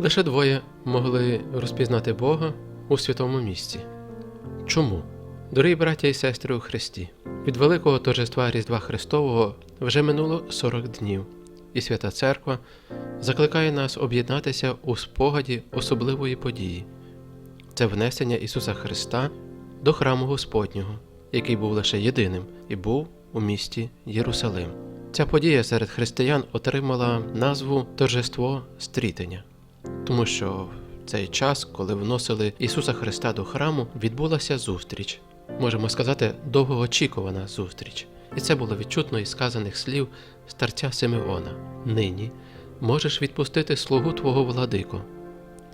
Лише двоє могли розпізнати Бога у святому місці. Чому? Дорогі браття і сестри у Христі, від великого торжества Різдва Христового вже минуло 40 днів, і Свята Церква закликає нас об'єднатися у спогаді особливої події це внесення Ісуса Христа до храму Господнього, який був лише єдиним і був у місті Єрусалим. Ця подія серед християн отримала назву Торжество стрітення, тому що в цей час, коли вносили Ісуса Христа до храму, відбулася зустріч. Можемо сказати, довгоочікувана зустріч. І це було відчутно із сказаних слів старця Симеона. Нині можеш відпустити слугу Твого владико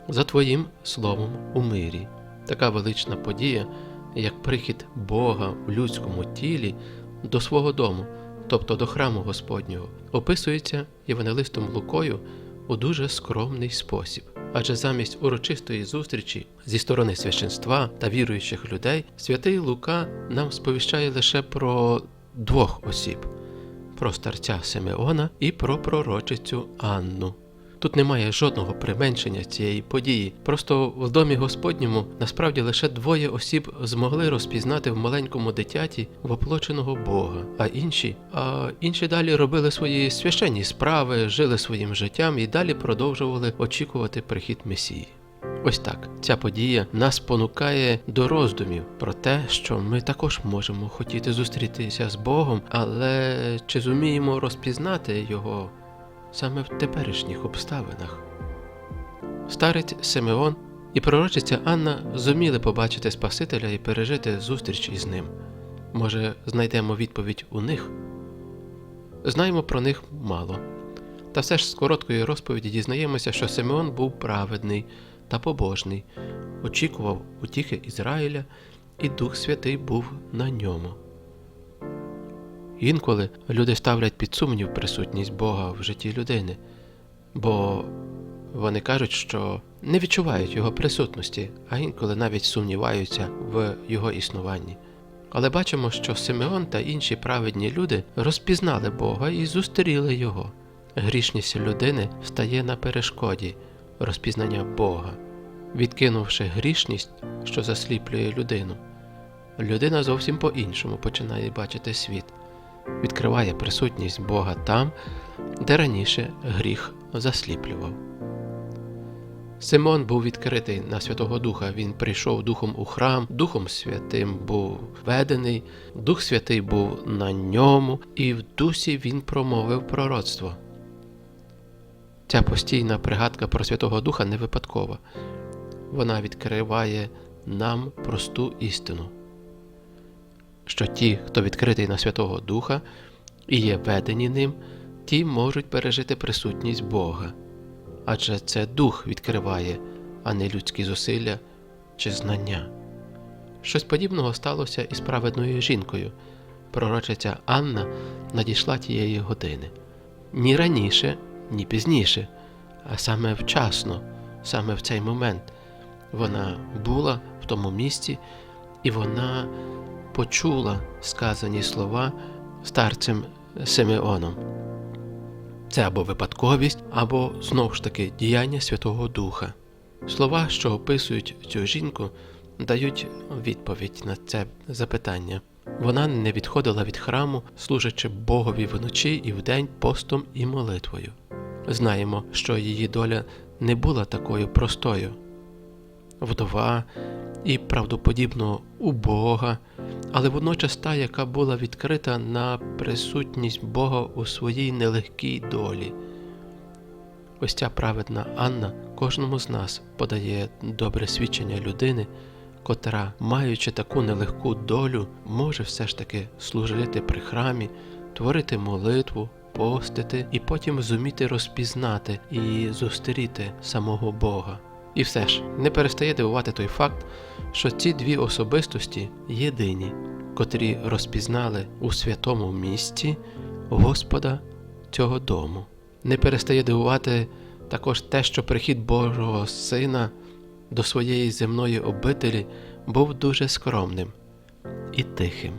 за Твоїм словом у мирі. Така велична подія, як прихід Бога в людському тілі до свого дому, тобто до храму Господнього, описується Євангелистом Лукою у дуже скромний спосіб. Адже замість урочистої зустрічі зі сторони священства та віруючих людей, святий Лука нам сповіщає лише про двох осіб: про старця Симеона і про пророчицю Анну. Тут немає жодного применшення цієї події. Просто в домі Господньому насправді лише двоє осіб змогли розпізнати в маленькому дитяті воплоченого Бога, а інші, а інші далі робили свої священні справи, жили своїм життям і далі продовжували очікувати прихід Месії. Ось так ця подія нас понукає до роздумів про те, що ми також можемо хотіти зустрітися з Богом, але чи зуміємо розпізнати його саме в теперішніх обставинах. Старець Симеон і пророчиця Анна зуміли побачити Спасителя і пережити зустріч із ним. Може, знайдемо відповідь у них? Знаємо про них мало. Та все ж з короткої розповіді дізнаємося, що Симеон був праведний та побожний, очікував утіхи Ізраїля, і Дух Святий був на ньому. Інколи люди ставлять під сумнів присутність Бога в житті людини, бо вони кажуть, що не відчувають Його присутності, а інколи навіть сумніваються в Його існуванні. Але бачимо, що Симеон та інші праведні люди розпізнали Бога і зустріли Його. Грішність людини стає на перешкоді розпізнання Бога, відкинувши грішність, що засліплює людину. Людина зовсім по-іншому починає бачити світ відкриває присутність Бога там, де раніше гріх засліплював. Симон був відкритий на Святого Духа, він прийшов Духом у храм, Духом Святим був ведений, Дух Святий був на ньому, і в дусі він промовив пророцтво. Ця постійна пригадка про Святого Духа не випадкова. Вона відкриває нам просту істину що ті, хто відкритий на Святого Духа і є ведені ним, ті можуть пережити присутність Бога, адже це Дух відкриває, а не людські зусилля чи знання. Щось подібного сталося і з праведною жінкою. Пророчиця Анна надійшла тієї години ні раніше, ні пізніше, а саме вчасно, саме в цей момент. Вона була в тому місці, і вона почула сказані слова старцем Симеоном. Це або випадковість, або знову ж таки діяння Святого Духа. Слова, що описують цю жінку, дають відповідь на це запитання. Вона не відходила від храму, служачи Богові вночі і вдень постом і молитвою. Знаємо, що її доля не була такою простою. Вдова і правдоподібно убога, але водночас та, яка була відкрита на присутність Бога у своїй нелегкій долі. Ось ця праведна Анна кожному з нас подає добре свідчення людини, котра, маючи таку нелегку долю, може все ж таки служити при храмі, творити молитву, постити і потім зуміти розпізнати і зустріти самого Бога. І все ж не перестає дивувати той факт, що ці дві особистості єдині, котрі розпізнали у святому місці Господа цього дому. Не перестає дивувати також те, що прихід Божого Сина до своєї земної обителі був дуже скромним і тихим.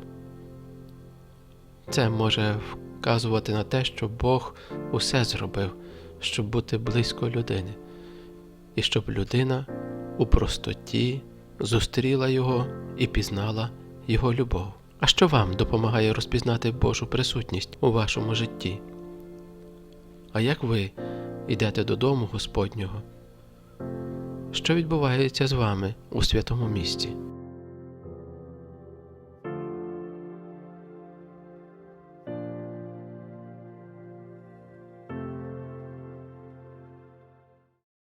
Це може вказувати на те, що Бог усе зробив, щоб бути близько людини. І щоб людина у простоті зустріла його і пізнала його любов. А що вам допомагає розпізнати Божу присутність у вашому житті? А як ви йдете додому Господнього? Що відбувається з вами у святому місті?